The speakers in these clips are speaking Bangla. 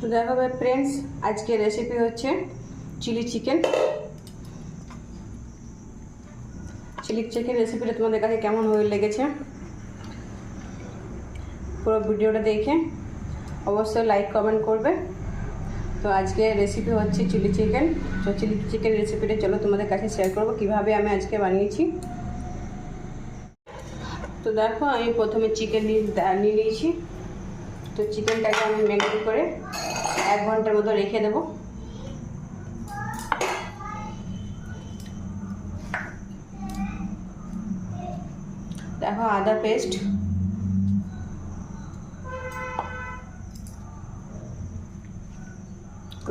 তো দেখো ভাই ফ্রেন্ডস আজকে রেসিপি হচ্ছে চিলি চিকেন চিলি চিকেন রেসিপিটা তোমাদের কাছে কেমন হয়ে লেগেছে, পুরো ভিডিওটা দেখে অবশ্যই লাইক কমেন্ট করবে। তো আজকে রেসিপি হচ্ছে চিলি চিকেন তো চিলি চিকেন রেসিপিটা চলো তোমাদের কাছে শেয়ার করব, কীভাবে আমি আজকে বানিয়েছি। তো দেখো, আমি প্রথমে চিকেন নিয়ে নিয়ে নিয়েছি। তো চিকেনটাকে আমি ম্যারিনেট করে এক ঘণ্টার মতো রেখে দেবো। দেখো আদা পেস্ট।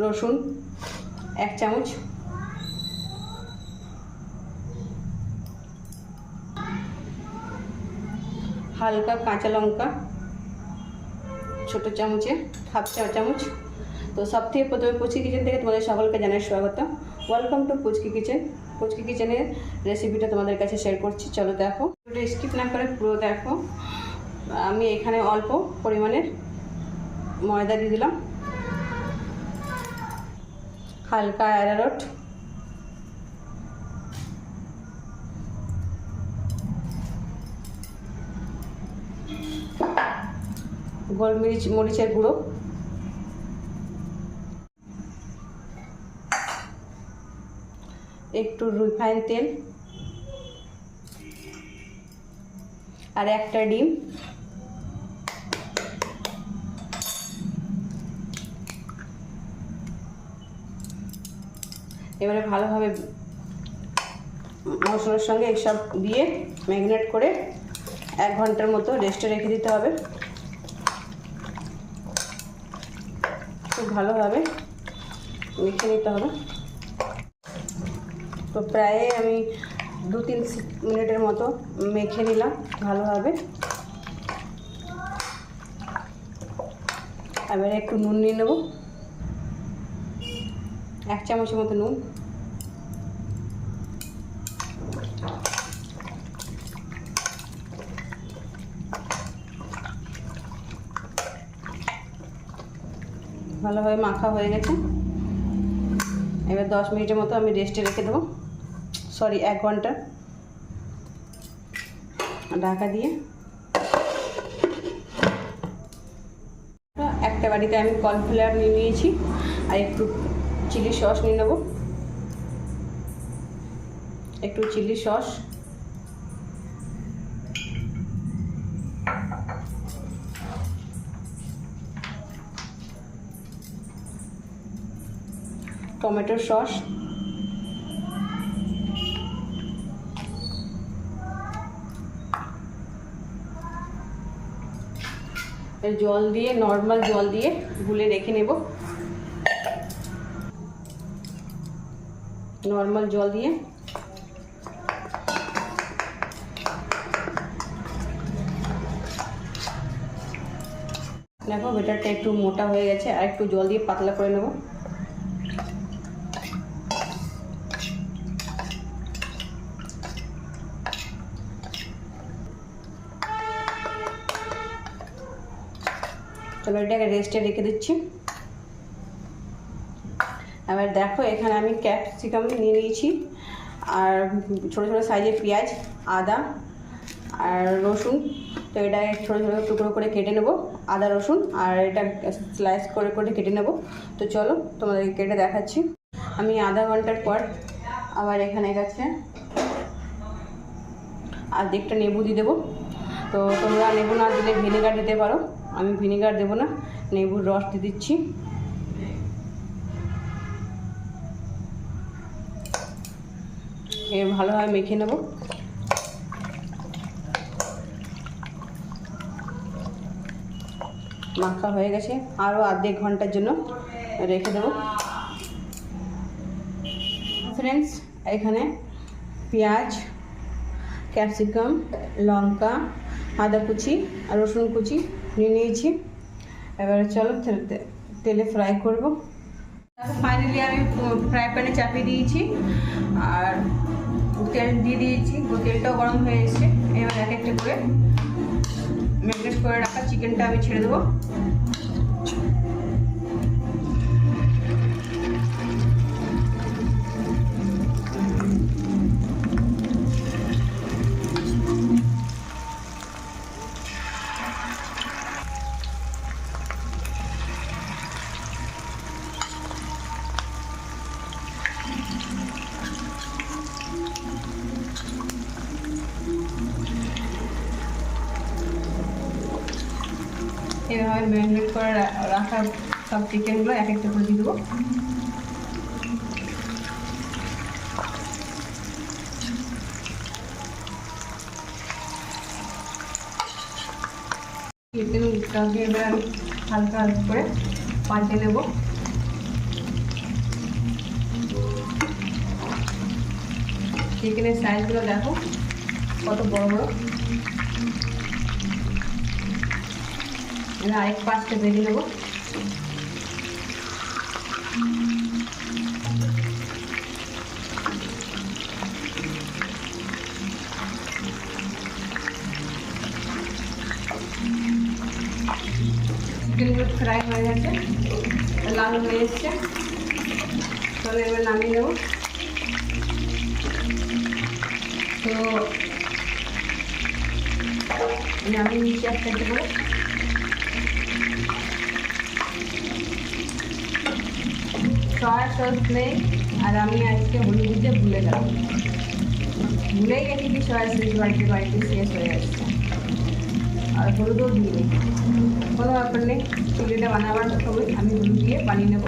রসুন এক চামচ। হালকা কাঁচা লঙ্কা ছোটো চামচে, হাফ চা চামচ। তো সব থেকে প্রথমে পুচকি কিচেন থেকে তোমাদের সকলকে জানাই স্বাগত welcome to Puchki kitchen. Puchki কিচেনের রেসিপিটা তোমাদের কাছে শেয়ার করছি। চলো দেখো। স্কিপ না করে পুরো দেখো। আমি এখানে অল্প পরিমাণের ময়দা দিয়ে দিলাম। হালকা অ্যারারোট গোলমরিচ, মরিচের গুঁড়ো। একটু রিফাইন তেল আর একটা ডিম। এবারে ভালোভাবে মশলার সঙ্গে এইসব দিয়ে ম্যাগনেট করে এক ঘণ্টার মতো রেস্টে রেখে দিতে হবে। খুব ভালোভাবে মেখে নিতে হবে। তো প্রায় আমি দু তিন মিনিটের মতো মেখে নিলাম ভালোভাবে। এবারে একটু নুন নিয়ে নেব। এক চামচের মতো নুন। ভালোভাবে মাখা হয়ে গেছে। এবার দশ মিনিটের মতো আমি রেস্টে রেখে দেবো। সরি, এক ঘণ্টা। ঢাকা দিয়ে। একটা বাড়িতে আমি কর্নফ্লাওয়ার নিয়ে নিয়েছি, আর একটু চিলি সস নিয়ে নেব। একটু চিলি সস। Tomato sauce. জল দিয়ে নর্মাল জল দিয়ে গুলে রেখে নেব। নর্মাল জল দিয়ে। দেখো বেটারটা একটু মোটা হয়ে গেছে, আর একটু জল দিয়ে পাতলা করে নেব। চলো এটাকে রেস্টে রেখে দিচ্ছি। এবার দেখো, এখানে আমি ক্যাপসিকাম নিয়ে নিয়েছি, আর ছোটো ছোটো সাইজের পেঁয়াজ, আদা আর রসুন। তো এটা ছোটো ছোটো টুকরো করে কেটে নেব, আদা, রসুন, আর এটা স্লাইস করে করে কেটে নেব। তো চলো, তোমাদেরকে কেটে দেখাচ্ছি। আমি আধা ঘণ্টার পর আবার এখানে গেছে। আর দিকটা নেবু দিয়ে দেবো। তো তোমরা নেবু না দিলে ভিনেগার দিতে পারো। আমি ভিনেগার দেবো না নেবুর রস দিয়ে দিচ্ছি। এ ভালোভাবে মেখে নেব। মাখা হয়ে গেছে, আরও আধেক ঘণ্টার জন্য রেখে দেব। ফ্রেন্ডস এখানে পেঁয়াজ, ক্যাপসিকাম, লঙ্কা, আদা কুচি রসুন কুচি নিয়ে নিয়েছি। এবারে চলো তেলে ফ্রাই করব। ফাইনালি আমি ফ্রাই প্যানে চাপিয়ে দিয়েছি। আর তেল দিয়ে দিয়েছি। তেলটাও গরম হয়ে এসেছে। এবার এক একটা করে ম্যারিনেট করে রাখা চিকেনটা আমি ছেড়ে দেবো। আমি ম্যারিনেট করে রাখা সব চিকেনগুলো এক একটা করে দিয়ে দেবো। চিকেনটাকে এবার হালকা হালকা করে পাল্টে নেব। চিকেনের সাইজগুলো দেখো, কত বড় বড়। এবার আরেক পাঁচটা ভেজে নেব চিকেনগুলো ফ্রাই হয়ে গেছে লাল হয়ে এসছে চলো এবার নামিয়ে নেব তো নামিয়ে নিচ্ছি একটা একটা করে সয়া সস নেই, আর আমি আজকে হলুদ দিতে ভুলে গেলাম। ভুলেই গেছি কি সয়া সস বাড়িতে বাড়িতে শেষ হয়ে যাচ্ছে আর হলুদও দিইনি। কোনো ব্যাপার নেই, চিলিটা বানাবার সময় আমি হলুদ দিয়ে বানিয়ে নেব।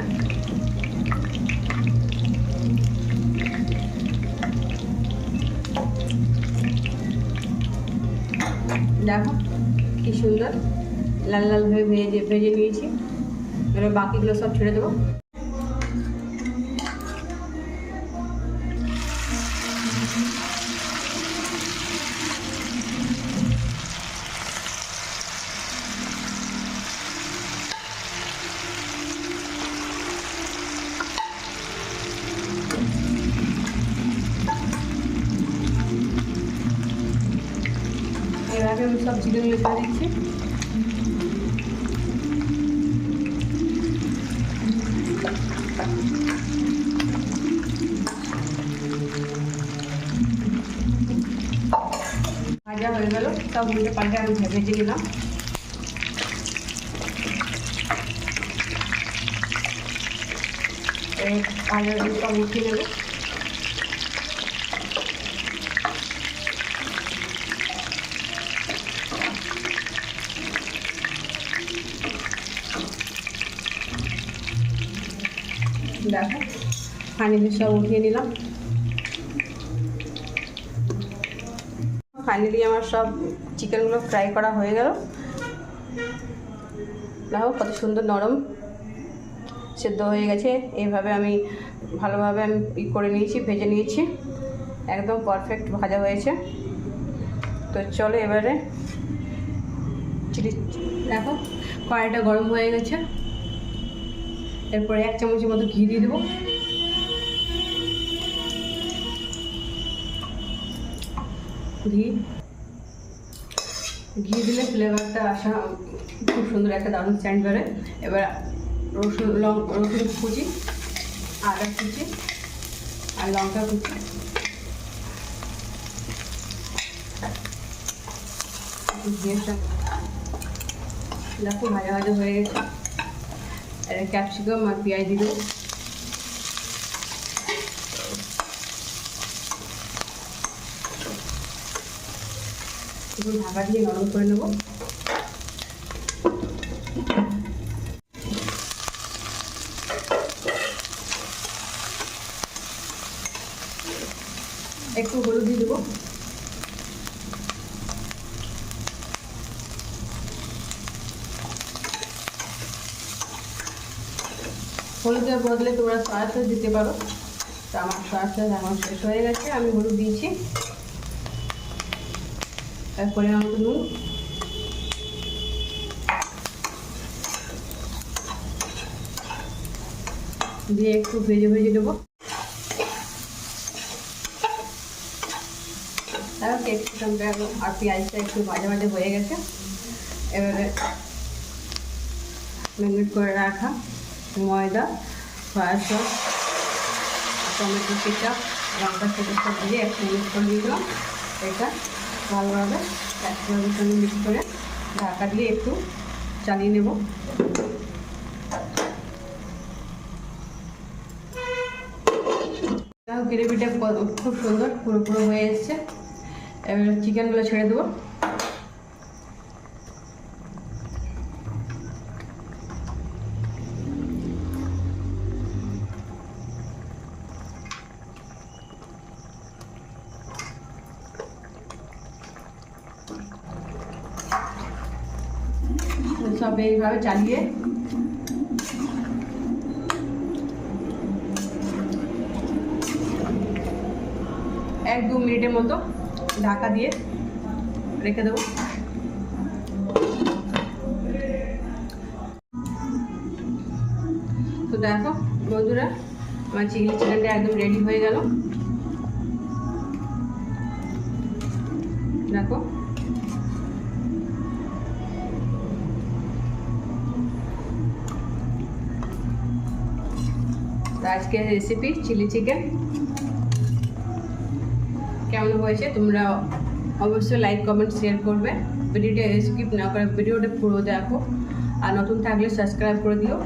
দেখো, কি সুন্দর। লাল লাল ভেজে ভেজে নিয়েছি। এবার বাকিগুলো সব ছেড়ে দেবো। এভাবে আমি সব চিকেনগুলো ছেড়ে দিচ্ছি ভাজা হয়ে গেল, সব উল্টে পাল্টে আমি ভেজে নিলাম। ভাজা সব উঠিয়ে নেব। দেখো ফাইনালি সব উঠিয়ে নিলাম। ফাইনালি আমার সব চিকেনগুলো ফ্রাই করা হয়ে গেল। দেখো কত সুন্দর নরম সেদ্ধ হয়ে গেছে। এইভাবে আমি ভালোভাবে আমি ই করে নিয়েছি, ভেজে নিয়েছি। একদম পারফেক্ট ভাজা হয়েছে। তো চলো এবারে চিলি দেখো, কড়াইটা গরম হয়ে গেছে। এরপরে এক চামচের মতো ঘি দিয়ে দেবো। ঘি। ঘি দিলে ফ্লেভারটা আসা খুব সুন্দর একটা দারুণ স্ট্যান্ড করে এবার রসুন, লং, রসুন কুচি, আদা কুচি আর লঙ্কা কুচি। দেখো ভাজা ভাজা হয়ে গেছে। ক্যাপসিকাম আর পেঁয়াজ দিয়ে দেবো ঢাকা দিয়ে নরম করে নেব একটু হলুদ দিয়ে দেবো হলুদের বদলে তোমরা সয়া সস দিতে পারো। তো আমার সয়া সস এখন শেষ হয়ে গেছে, আমি হলুদ দিয়েছি। তারপরে আমাকে নুন। দিয়ে একটু ভেজে ভেজে দেবো। তারপর আর পেঁয়াজটা একটু মাঝে মাঝে হয়ে গেছে। এবারে ম্যারিনেট করে রাখা। ময়দা সয়া সস, টমেটো কেচাপ, লঙ্কা কেচাপ সব দিয়ে একটু মিক্স করে দিলাম। এটা ভালোভাবে একসাথে সঙ্গে মিক্স করে ঢাকা দিয়ে একটু চালিয়ে নেব। গ্রেভিটা খুব সুন্দর পুরো পুরো হয়ে এসছে। এবার চিকেনগুলো ছেড়ে দেবো। সব এইভাবে চালিয়ে। এক দু মিনিটের মতো ঢাকা দিয়ে রেখে দেবো। তো দেখো বন্ধুরা, আমার চিলি চিকেনটা একদম রেডি হয়ে গেল। দেখো। আজকের রেসিপি চিলি চিকেন কেমন হয়েছে? তোমরা অবশ্যই লাইক কমেন্ট শেয়ার করবে। ভিডিওটা স্কিপ না করে ভিডিওটা পুরো দেখো। আর নতুন থাকলে সাবস্ক্রাইব করে দিও।